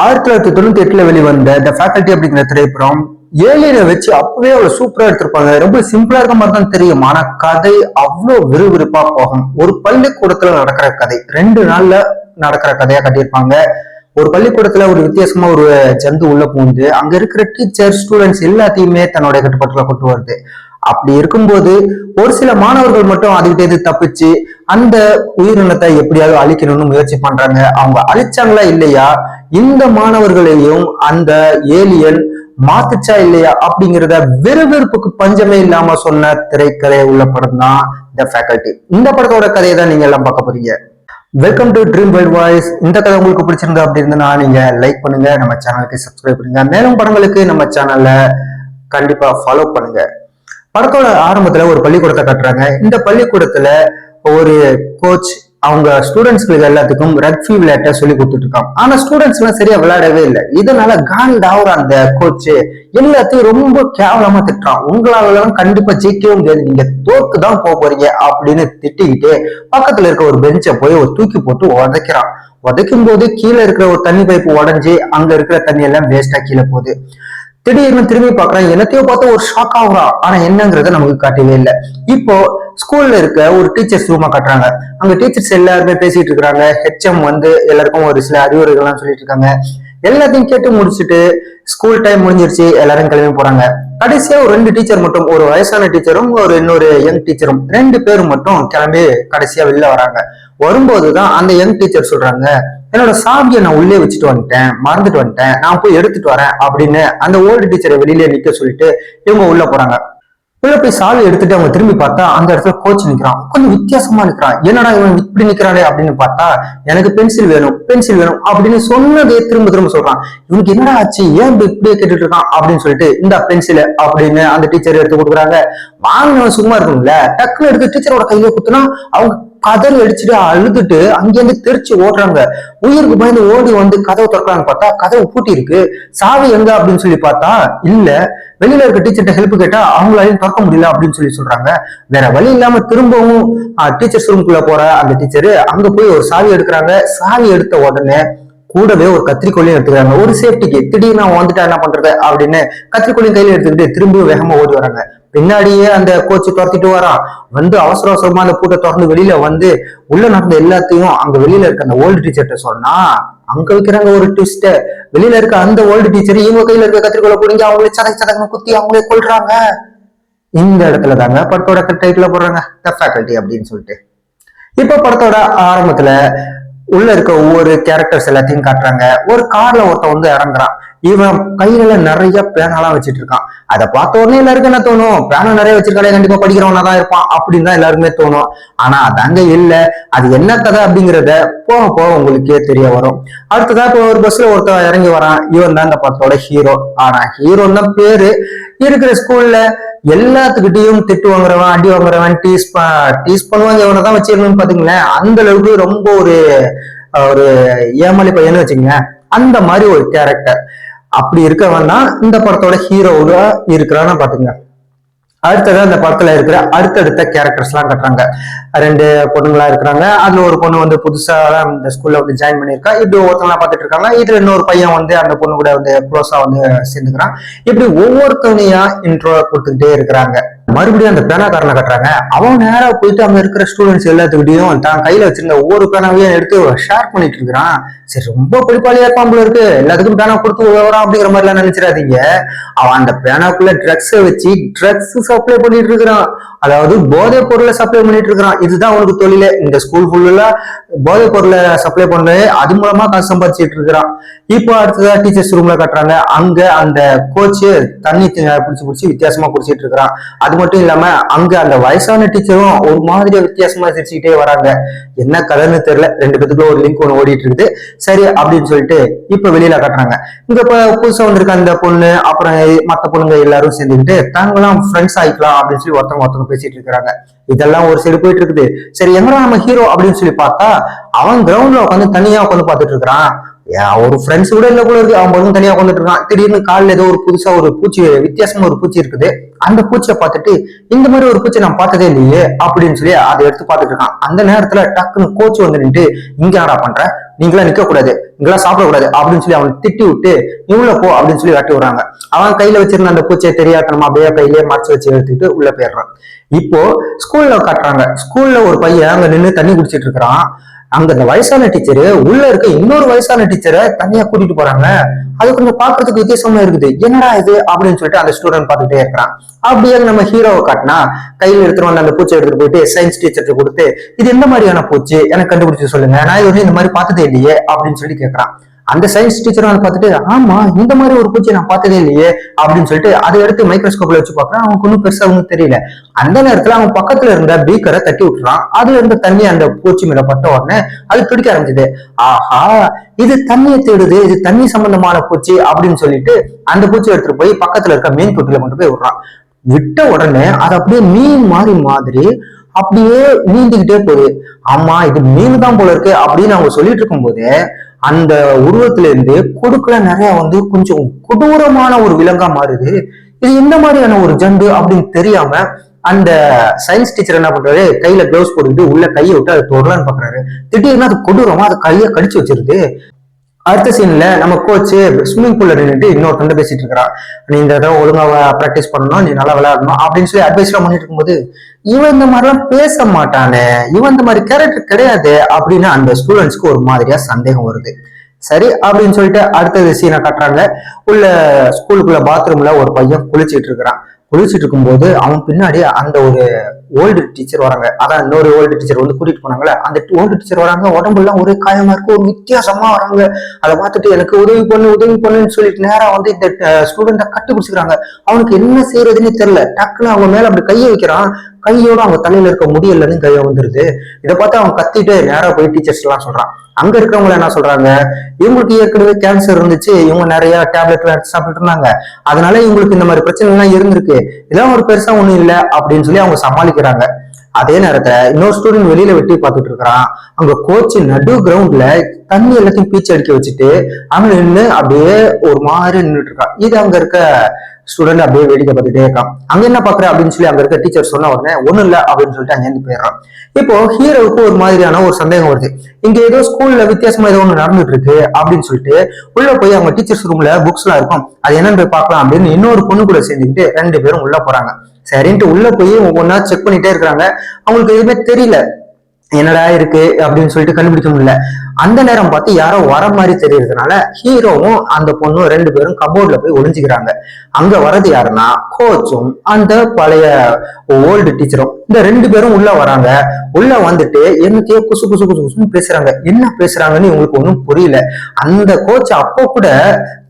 ஆயிரத்தி தொள்ளாயிரத்தி தொண்ணூத்தி எட்டுல வெளிவந்த த ஃபேக்கல்டி அப்படிங்கிற திரைப்படம் ஏழியனை வச்சு அப்பவே அவ்வளவு சூப்பரா எடுத்திருப்பாங்க. ரொம்ப சிம்பிளா இருக்க மாதிரி தான் தெரியும். ஆனா கதை அவ்வளவு விறுவிறுப்பா போகும். ஒரு பள்ளிக்கூடத்துல நடக்கிற கதை ரெண்டு நாள்ல நடக்கிற கதையா கட்டியிருப்பாங்க. ஒரு பள்ளிக்கூடத்துல ஒரு வித்தியாசமா ஒரு ஜந்து உள்ள பூந்து அங்க இருக்கிற டீச்சர் ஸ்டூடெண்ட்ஸ் எல்லாத்தையுமே தன்னுடைய கட்டுப்பாட்டுல கொண்டு வருது. அப்படி இருக்கும்போது ஒரு சில மாணவர்கள் மட்டும் அதுகிட்ட இருந்து தப்பிச்சு அந்த உயிரினத்தை எப்படியாவது அழிக்கணும்னு முயற்சி பண்றாங்க. அவங்க அழிச்சாங்களா இல்லையா? இந்த மாணவர்களையும் அந்த ஏலியன் மாத்துச்சா இல்லையா அப்படிங்கிறத விறுவிறுப்புக்கு பஞ்சமே இல்லாம சொன்ன திரைக்கதை உள்ள படம் தான் த ஃபேக்கல்டி இந்த படத்தோட கதையை தான் நீங்க எல்லாம் பார்க்க போறீங்க. Welcome to dream world voice இந்த கதை உங்களுக்கு பிடிச்சிருந்தா அப்படி இருந்தா நீங்க லைக் பண்ணுங்க நம்ம சேனலுக்கு சப்ஸ்கிரைப் பண்ணுங்க. மேலும் படங்களுக்கு நம்ம சேனல்ல கண்டிப்பா ஃபாலோ பண்ணுங்க. படத்தோட ஆரம்பத்துல ஒரு பள்ளிக்கூடத்தை கட்டுறாங்க. இந்த பள்ளிக்கூடத்துல ஒரு கோச் அவங்க ஸ்டூடெண்ட்ஸ்களுக்கு எல்லாத்துக்கும் ரக்பி விளையாட்ட சொல்லி கொடுத்துட்டு இருக்காங்க ஆனா ஸ்டூடெண்ட்ஸ் எல்லாம் சரியா விளையாடவே இல்லை. இதனால காண்டாவுற அந்த கோச் எல்லாத்தையும் ரொம்ப கேவலமா திட்டுறான். உங்களால எல்லாம் கண்டிப்பா ஜெயிக்கவே முடியாது. நீங்க தோத்து தான் போக போறீங்க அப்படின்னு திட்டிக்கிட்டு பக்கத்துல இருக்க ஒரு பெஞ்சை போய் ஒரு தூக்கி போட்டு உதைக்கிறான். உதைக்கும் போது கீழே இருக்கிற ஒரு தண்ணி பைப்பு உடஞ்சி அங்க இருக்கிற தண்ணி எல்லாம் வேஸ்டா கீழே போகுது. திடீர்னு திரும்பி பாக்குறான் என்னத்தையோ பார்த்து ஒரு ஷாக் ஆகுறான். ஆனா என்னங்கறத நமக்கு காட்டவே இல்லை. இப்போ ஸ்கூல்ல இருக்க ஒரு டீச்சர்ஸ் ரூமா கட்டுறாங்க. அங்க டீச்சர்ஸ் எல்லாருமே பேசிட்டு இருக்கிறாங்க ஹெச்எம் வந்து எல்லாருக்கும் ஒரு சில அறிவுரைகள்லாம் சொல்லிட்டு இருக்காங்க. எல்லாத்தையும் கேட்டு முடிச்சுட்டு ஸ்கூல் டைம் முடிஞ்சிருச்சு. எல்லாரும் கிளம்பி போறாங்க. கடைசியா ஒரு ரெண்டு டீச்சர் மட்டும் ஒரு வயசான டீச்சரும் ஒரு இன்னொரு யங் டீச்சரும் ரெண்டு பேரும் மட்டும் கிளம்பி கடைசியா வெளில வராங்க. வரும்போதுதான் அந்த யங் டீச்சர் சொல்றாங்க என்னோட சாவியை நான் உள்ளே வச்சுட்டு வந்துட்டேன் மறந்துட்டு வந்துட்டேன். நான் போய் எடுத்துட்டு வரேன் அப்படின்னு அந்த ஓல்டு டீச்சரை வெளியில நிக்க சொல்லிட்டு இவங்க உள்ள போறாங்க. உள்ள போய் சாவி எடுத்துட்டு அவங்க திரும்பி பார்த்தா அந்த இடத்துல கோச் நிக்கிறான். கொஞ்சம் வித்தியாசமா நிக்கிறான். என்னடா இவன் இப்படி நிக்கிறானே? அப்படின்னு பார்த்தா எனக்கு பென்சில் வேணும் பென்சில் வேணும் அப்படின்னு சொன்னதே திரும்ப திரும்ப சொல்றான். இவனுக்கு என்னடா ஆச்சு? ஏன் இப்படி இப்படியே கேட்டுட்டு இருக்கான்? அப்படின்னு சொல்லிட்டு இந்த பென்சில் அப்படின்னு அந்த டீச்சர் எடுத்து கொடுக்குறாங்க. வாங்கினவன் சும்மா இருக்கும்ல டக்குன்னு எடுத்து டீச்சரோட கையில குத்துனா அவங்க கதறி அடிச்சுட்டு அழுதுட்டு அங்கேருந்து தெரிச்சு ஓடுறாங்க. உயிருக்கு பயந்து ஓடி வந்து கதவை திறக்கலான்னு பார்த்தா கதவு பூட்டி இருக்கு சாவி எங்க அப்படின்னு சொல்லி பார்த்தா இல்ல. வெளியில இருக்க டீச்சர்கிட்ட ஹெல்ப் கேட்டா அவங்களாலையும் திறக்க முடியல அப்படின்னு சொல்லி சொல்றாங்க. வேற வழி இல்லாம திரும்பவும் டீச்சர்ஸ் ரூம்குள்ள போற அந்த டீச்சர் அங்க போய் ஒரு சாவி எடுக்கிறாங்க. சாவி எடுத்த உடனே கூடவே ஒரு கத்திரிக்கோலையும் எடுத்துக்கிறாங்க. ஒரு சேஃப்டிக்கு திடீர்னு அவன் வந்துட்டா என்ன பண்றது அப்படின்னு கத்திரிக்கோலையும் கையில எடுத்துக்கிட்டு திரும்பியும் வேகமா ஓடி வராங்க. பின்னாடியே அந்த கோச்சு துரத்திட்டு வரான். வந்து அவசர அவசரமா அந்த பூட்டை திறந்து வெளியில வந்து உள்ள நடந்த எல்லாத்தையும் அங்க வெளியில இருக்க அந்த ஓல்டு டீச்சர்கிட்ட சொன்னா அங்க வைக்கிறாங்க ஒரு ட்விஸ்ட வெளியில இருக்க அந்த ஓல்டு டீச்சர் இவங்க கையில இருக்க கத்திரிக்கோலை பிடிங்க அவங்களே சடக்கு சடக்குன்னு குத்தி அவங்களே கொள்றாங்க இந்த இடத்துல தாங்க படத்தோட டைட்டில் போடுறாங்க த ஃபேக்கல்டி அப்படின்னு சொல்லிட்டு. இப்போ படத்தோட ஆரம்பத்துல உள்ள இருக்க ஒவ்வொரு கேரக்டர்ஸ் எல்லாத்தையும் காட்டுறாங்க. ஒரு கார்ல ஒருத்தன் வந்து இறங்குறான். இவன் கையில நிறைய பேனாலாம் வச்சிட்டு இருக்கான். அதை பார்த்த உடனே எல்லாருக்கும் என்ன தோணும்? பேனா நிறைய வச்சிருக்காலே கண்டிப்பா படிக்கிறவனா தான் இருப்பான் அப்படின்னு தான் எல்லாருமே தோணும். ஆனா அதாங்க இல்ல. அது என்ன கதை அப்படிங்கறத போக போக உங்களுக்கே தெரிய வரும். அடுத்ததா இப்போ ஒரு பஸ்ல ஒருத்தன் இறங்கி வரான். இவன் தான் இந்த படத்தோட ஹீரோ ஆனா ஹீரோ தான் பேரு இருக்கிற ஸ்கூல்ல எல்லாத்துக்கிட்டையும் திட்டு வாங்குறவன் அடி வாங்குறவன் டீஸ் டீஸ் பண்ணுவாங்க இவனை தான் வச்சிருக்கணும்னு பாத்தீங்களேன். அந்த அளவுக்கு ரொம்ப ஒரு ஒரு ஏமாளி பையன்னு வச்சுங்க அந்த மாதிரி ஒரு கேரக்டர் அப்படி இருக்கவன் தான் இந்த படத்தோட ஹீரோவா இருக்கிறான்னு பாத்துங்க அடுத்தது அந்த படத்துல இருக்கிற அடுத்தடுத்த கேரக்டர்ஸ் எல்லாம் கட்டுறாங்க. ரெண்டு பொண்ணுங்களா இருக்கிறாங்க. அதுல ஒரு பொண்ணு வந்து புதுசா தான் இந்த ஸ்கூல்ல வந்து ஜாயின் பண்ணியிருக்கா. இப்படி ஒருத்தவங்களா பார்த்துட்டு இருக்காங்க. இதுல இன்னொரு பையன் வந்து அந்த பொண்ணு கூட வந்து க்ளோஸா வந்து சேர்ந்துக்கிறான். இப்படி ஒவ்வொருத்தவனையா இன்ட்ரோ கொடுத்துக்கிட்டே இருக்கிறாங்க. மறுபடியும் அந்த பேனாக்காரனை கட்டுறாங்க. அவன் நேரா போயிட்டு அங்க இருக்கிற ஸ்டூடெண்ட்ஸ் எல்லாத்துக்கிட்டையும் தான் கையில வச்சிருந்த ஒவ்வொரு பேனாவையும் எடுத்து ஷேர் பண்ணிட்டு இருக்கிறான். சரி ரொம்ப படிப்பாளியா இருப்பான் போல இருக்கு. எல்லாத்துக்கும் பேனா கொடுத்து உதவுறான் அப்படிங்கிற மாதிரி எல்லாம் நினைச்சிடாதீங்க. அவன் அந்த பேனாக்குள்ள ட்ரக்ஸை வச்சு ட்ரக்ஸ் சப்ளை பண்ணிட்டு இருக்கிறான். அதாவது போதைப் பொருளை சப்ளை பண்ணிட்டு இருக்கிறான். இதுதான் அவனுக்கு தொழிலே. இந்த ஸ்கூல் ஃபுல்ல போதைப் பொருளை சப்ளை பண்ணு அது மூலமா காசு சம்பாதிச்சிட்டு இருக்கிறான். இப்போ அடுத்ததா டீச்சர்ஸ் ரூம்ல கட்டுறாங்க. அங்க அந்த கோச்சு தண்ணி பிடிச்சி பிடிச்சி வித்தியாசமா குடிச்சிட்டு இருக்கிறான். அது மட்டும் இல்லாம அங்க அந்த வயசான டீச்சரும் ஒரு மாதிரியா வித்தியாசமா சிரிச்சுக்கிட்டே வராங்க. என்ன கதைன்னு தெரியல. ரெண்டு பேத்துக்குள்ள ஒரு லிங்க் ஒன்று ஓடிட்டு இருக்குது. சரி அப்படின்னு சொல்லிட்டு இப்ப வெளியில கட்டுறாங்க. இங்க இப்ப புதுசா வந்திருக்க அந்த பொண்ணு அப்புறம் மத்த பொண்ணுங்க எல்லாரும் சேர்ந்துக்கிட்டு தாங்களாம் ஃப்ரெண்ட்ஸ் ஆயிக்கலாம் அப்படின்னு சொல்லி ஒருத்தவங்க ஒருத்தவங்க பேசிட்டு இருக்கிறாங்க. இதெல்லாம் ஒரு சைடு போயிட்டு இருக்குது. சரி எங்கடா நம்ம ஹீரோ அப்படின்னு சொல்லி பார்த்தா அவன் கிரவுண்ட்ல உட்காந்து தனியா உட்காந்து பார்த்துட்டு இருக்கிறான். ஒரு ஃப்ரெண்ட்ஸ் கூட இல்ல கூட இருக்கு. அவன் மட்டும் தனியா உட்காந்துட்டு இருக்கான். திடீர்னு காலில் ஏதோ ஒரு புதுசா ஒரு பூச்சி வித்தியாசமா ஒரு பூச்சி இருக்குது. அந்த பூச்சியை பார்த்துட்டு இந்த மாதிரி ஒரு பூச்சி நான் பார்த்ததே இல்லையே அப்படின்னு சொல்லி அதை எடுத்து பார்த்துட்டு இருக்கான். அந்த நேரத்துல டக்குன்னு கோச் வந்து நின்று இங்க ஆடா பண்ற? நீங்களாம் நிக்க கூடாது இங்கெல்லாம் சாப்பிடக்கூடாது. அப்படின்னு சொல்லி அவன் திட்டி விட்டு நீ உள்ள போ அப்படின்னு சொல்லி வெட்டி விடுறாங்க. அவன் கையில வச்சிருந்த அந்த பூச்சியை தெரியாதனமா அப்படியே கையிலேயே மறைச்சு வச்சு எடுத்துக்கிட்டு உள்ள போயிடுறான். இப்போ ஸ்கூல்ல காட்டுறாங்க ஸ்கூல்ல ஒரு பையன் அங்க நின்று தண்ணி குடிச்சிட்டு இருக்கிறான். அங்க அந்த வயசான டீச்சரு உள்ள இருக்க இன்னொரு வயசான டீச்சரை தனியா கூட்டிட்டு போறாங்க. அது கொஞ்சம் பாக்குறதுக்கு வித்தியாசமா இருக்குது. என்னடா இது அப்படின்னு சொல்லிட்டு அந்த ஸ்டூடெண்ட் பார்த்துட்டே இருக்கிறான். அப்படியே நம்ம ஹீரோவை காட்டினா கையில எடுத்துட்டு வந்து அந்த பூச்சை எடுத்துட்டு போயிட்டு சயின்ஸ் டீச்சர்கிட்ட கொடுத்து இது எந்த மாதிரியான பூச்சி? எனக்கு கண்டுபிடிச்சு சொல்லுங்க. நான் இது வந்து இந்த மாதிரி பார்த்ததே இல்லையே அப்படின்னு சொல்லி கேட்கறான் அந்த சயின்ஸ் டீச்சரும் அதை பார்த்துட்டு ஆமா இந்த மாதிரி ஒரு பூச்சி நான் பார்த்ததே இல்லையே அப்படின்னு சொல்லிட்டு அதை எடுத்து மைக்ரோஸ்கோப்ல வச்சு பார்க்கறான். அவனுக்கு ஒன்றும் பெருசா ஒன்றும் தெரியல. அந்த நேரத்துல அவன் பக்கத்துல இருந்த பீக்கரை தட்டி விட்டுறான். அதுல இருந்த தண்ணி அந்த பூச்சி மேல பட்ட உடனே அது பிடிக்க ஆரம்பிச்சது. ஆஹா இது தண்ணியை தேடுது இது தண்ணி சம்பந்தமான பூச்சி அப்படின்னு சொல்லிட்டு அந்த பூச்சி எடுத்துட்டு போய் பக்கத்துல இருக்க மீன் தொட்டில கொண்டு போய் விடுறான். விட்ட உடனே அது அப்படியே மீன் மாதிரி மாதிரி அப்படியே நீந்திக்கிட்டே போகுது. ஆமா இது மீன் தான் போல இருக்கு அப்படின்னு அவங்க சொல்லிட்டு இருக்கும்போது அந்த உருவத்துல இருந்து கொடுக்கல நிறைய வந்து கொஞ்சம் கொடூரமான ஒரு விலங்கா மாறுது. இது எந்த மாதிரியான ஒரு ஜண்டு அப்படின்னு தெரியாம அந்த சயின்ஸ் டீச்சர் என்ன பண்றாரு? கையில க்ளவுஸ் போட்டுக்கிட்டு உள்ள கையை விட்டு அதை தொடலான்னு பாக்குறாரு. திடீர்னு அது கொடூரமா அது கையை கடிச்சு வச்சிருது. அடுத்த சீன்ல நம்ம கோச் ஸ்விம்மிங் பூல்ல நின்றுட்டு இன்னொருத்தந்த பேசிட்டு இருக்கிறான். நீ இந்த தடவை ஒழுங்கா ப்ராக்டிஸ் பண்ணணும் நீ நல்லா விளையாடணும் அப்படின்னு சொல்லி அட்வைஸ் எல்லாம் பண்ணிட்டு இருக்கும்போது இவன் இந்த மாதிரிலாம் பேச மாட்டானே இவன் இந்த மாதிரி கேரக்டர் கிடையாது அப்படின்னு அந்த ஸ்டூடெண்ட்ஸ்க்கு ஒரு மாதிரியா சந்தேகம் வருது. சரி அப்படின்னு சொல்லிட்டு அடுத்தது சீனை காட்டுறாங்க. உள்ள ஸ்கூலுக்குள்ள பாத்ரூம்ல ஒரு பையன் குளிச்சுட்டு இருக்கிறான். குளிச்சிட்டு இருக்கும்போது அவன் பின்னாடி அந்த ஒரு ஓல்டு டீச்சர் வராங்க. அதான் இன்னொரு ஓல்டு டீச்சர் வந்து கூட்டிட்டு போனாங்களே அந்த ஓல்டு டீச்சர் வராங்க உடம்புலாம் ஒரே காயமா இருக்கு ஒரு வித்தியாசமா வராங்க. அதை பார்த்துட்டு எனக்கு உதவி பண்ணு உதவி பண்ணுன்னு சொல்லிட்டு நேரா வந்து இந்த ஸ்டூடெண்ட்டை கட்டி பிடிச்சிக்கிறாங்க அவனுக்கு என்ன செய்யறதுன்னு தெரியல. டக்குன்னு அவங்க மேல அப்படி கையை வைக்கிறான். கையோட அவங்க தலையில இருக்க முடியலன்னு கையை வந்துருது. இதை பார்த்து அவன் கத்திட்டு நேரா போய் டீச்சர்ஸ் எல்லாம் சொல்றான். அங்க இருக்கிறவங்க என்ன சொல்றாங்க? இவங்களுக்கு ஏற்கனவே கேன்சர் இருந்துச்சு இவங்க நிறைய டேப்லெட் சாப்பிட்டு இருந்தாங்க. அதனால இவங்களுக்கு இந்த மாதிரி பிரச்சனை எல்லாம் இருந்திருக்கு. இதெல்லாம் ஒரு பெருசா ஒண்ணும் இல்லை அப்படின்னு சொல்லி அவங்க சமாளிக்கிறாங்க அதே நேரத்துல இன்னொரு ஸ்டூடெண்ட் வெளியில வெட்டி பார்த்துட்டு இருக்கிறான். அங்க கோச் நடு கிரவுண்ட்ல தண்ணி எல்லாத்தையும் பீச்சு அடிக்க வச்சுட்டு அவன் நின்று அப்படியே ஒரு மாதிரி நின்றுட்டு இருக்கான். இது அங்க இருக்க ஸ்டூடெண்ட் அப்படியே வேடிக்கை பார்த்துட்டே இருக்கான். அங்க என்ன பாக்குற அப்படின்னு சொல்லி அங்க இருக்க டீச்சர் சொன்ன உடனே ஒண்ணும் இல்ல அப்படின்னு சொல்லிட்டு அங்கேருந்து போயிடுறான். இப்போ ஹீரோவுக்கு ஒரு மாதிரியான ஒரு சந்தேகம் வருது. இங்க ஏதோ ஸ்கூல்ல வித்தியாசமா ஏதோ ஒண்ணு நடந்துட்டு இருக்கு அப்படின்னு சொல்லிட்டு உள்ள போய் அவங்க டீச்சர்ஸ் ரூம்ல புக்ஸ் எல்லாம் இருக்கும். அது என்னன்னு போய் பார்க்கலாம் அப்படின்னு இன்னொரு பொண்ணு கூட சேர்ந்துக்கிட்டு ரெண்டு பேரும் உள்ள போறாங்க. சரின்ட்டு உள்ள போய் ஒவ்வொன்றா செக் பண்ணிட்டே இருக்கிறாங்க. அவங்களுக்கு எதுவுமே தெரியல. என்னடா இருக்கு? அப்படின்னு சொல்லிட்டு கண்டுபிடிக்க முடியல. அந்த நேரம் பார்த்து யாரோ வர மாதிரி தெரியறதுனால ஹீரோவும் அந்த பொண்ணும் ரெண்டு பேரும் கபோர்ட்ல போய் ஒளிஞ்சுக்கிறாங்க. அங்க வர்றது யாருன்னா கோச்சும் அந்த பழைய ஓல்டு டீச்சரும் இந்த ரெண்டு பேரும் உள்ள வராங்க. உள்ள வந்துட்டு என்னத்தையோ குசு குசு குசு குசுன்னு பேசுறாங்க. என்ன பேசுறாங்கன்னு இவங்களுக்கு ஒன்றும் புரியல. அந்த கோச் அப்போ கூட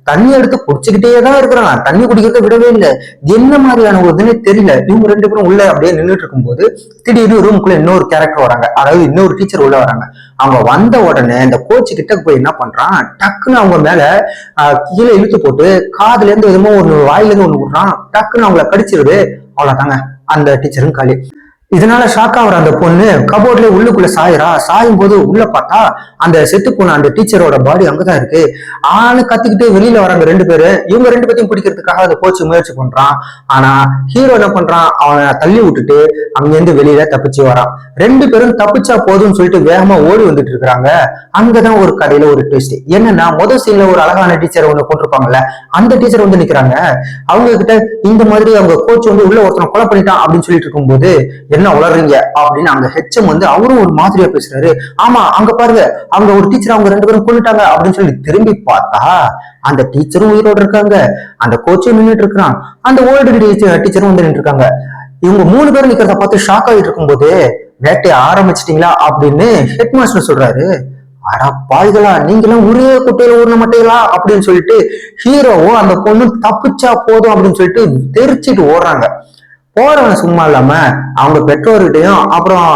தண்ணி எடுத்து குடிச்சுக்கிட்டே தான் இருக்கிறான். தண்ணி குடிக்கிறத விடவே இல்லை. என்ன மாதிரியான ஒரு இதுன்னு தெரியல. இவங்க ரெண்டு பேரும் உள்ள அப்படியே நின்றுட்டு இருக்கும்போது திடீர்னு ரூமுக்குள்ள இன்னொரு கேரக்டர் வராங்க. அதாவது இன்னொரு டீச்சர் உள்ள வராங்க. அவங்க வந்த உடனே இந்த கோச்சு கிட்ட போய் என்ன பண்றான்? டக்குன்னு அவங்க மேல கீழே இழுத்து போட்டு காதுல இருந்து எதுமோ ஒண்ணு வாயில இருந்து ஒண்ணு விடுறான். டக்குன்னு அவங்கள கடிச்சிருது. அவ்வளவுதாங்க. அந்த டீச்சரும் காலி. இதனால ஷாக் ஆகுற அந்த பொண்ணு கபோர்ட்ல உள்ளுக்குள்ள சாயிரா சாயும் போது உள்ள பார்த்தா அந்த செத்து போன அந்த டீச்சரோட பாடி அங்கதான் இருக்கு. ஆளு கத்துக்கிட்டு வெளியில வராங்க ரெண்டு பேரு. இவங்க ரெண்டு பேத்தையும் பிடிக்கிறதுக்காக அந்த கோச் முயற்சி பண்றான். ஆனா ஹீரோ என்ன பண்றான்? அவனை தள்ளி விட்டுட்டு அங்கிருந்து வெளியில தப்பிச்சு வரான். ரெண்டு பேரும் தப்பிச்சா போதும்னு சொல்லிட்டு வேகமா ஓடி வந்துட்டு இருக்கிறாங்க. அங்கதான் ஒரு கதையில ஒரு ட்விஸ்ட் என்னன்னா முதல் சீன்ல ஒரு அழகான டீச்சர் ஒண்ணு போட்டிருப்பாங்கல்ல அந்த டீச்சர் வந்து நிக்கிறாங்க. அவங்க கிட்ட இந்த மாதிரி அவங்க கோச் வந்து உள்ள ஒருத்தனை கொலை பண்ணிட்டான் அப்படின்னு சொல்லிட்டு இருக்கும்போது என்ன உளறீங்க அப்படின்னு அங்க ஹெச்எம் வந்து அவரும் ஒரு மாதிரியா பேசுறாரு. ஆமா அங்க பாருங்க அவங்க ஒரு டீச்சர் அவங்க ரெண்டு பேரும் கொண்டுட்டாங்க அப்படின்னு சொல்லி திரும்பி பார்த்தா அந்த டீச்சரும் உயிரோட இருக்காங்க. அந்த கோச்சும் நின்றுட்டு இருக்கிறான். அந்த ஓல்டு டீச்சரும் வந்து நின்று இருக்காங்க. இவங்க மூணு பேரும் நிக்கிறத பார்த்து ஷாக் ஆகிட்டு இருக்கும்போது வேட்டையை ஆரம்பிச்சிட்டீங்களா அப்படின்னு ஹெட் மாஸ்டர் சொல்றாரு அட பாய்களா நீங்களும் ஒரே குட்டையில ஊர்ன மாட்டீங்களா அப்படின்னு சொல்லிட்டு ஹீரோவும் அந்த பொண்ணு தப்பிச்சா போதும் அப்படின்னு சொல்லிட்டு தெரிச்சிட்டு ஓடுறாங்க. போறவன் சும்மா இல்லாம அவங்க பெற்றோர்கிட்டயும் அப்புறம்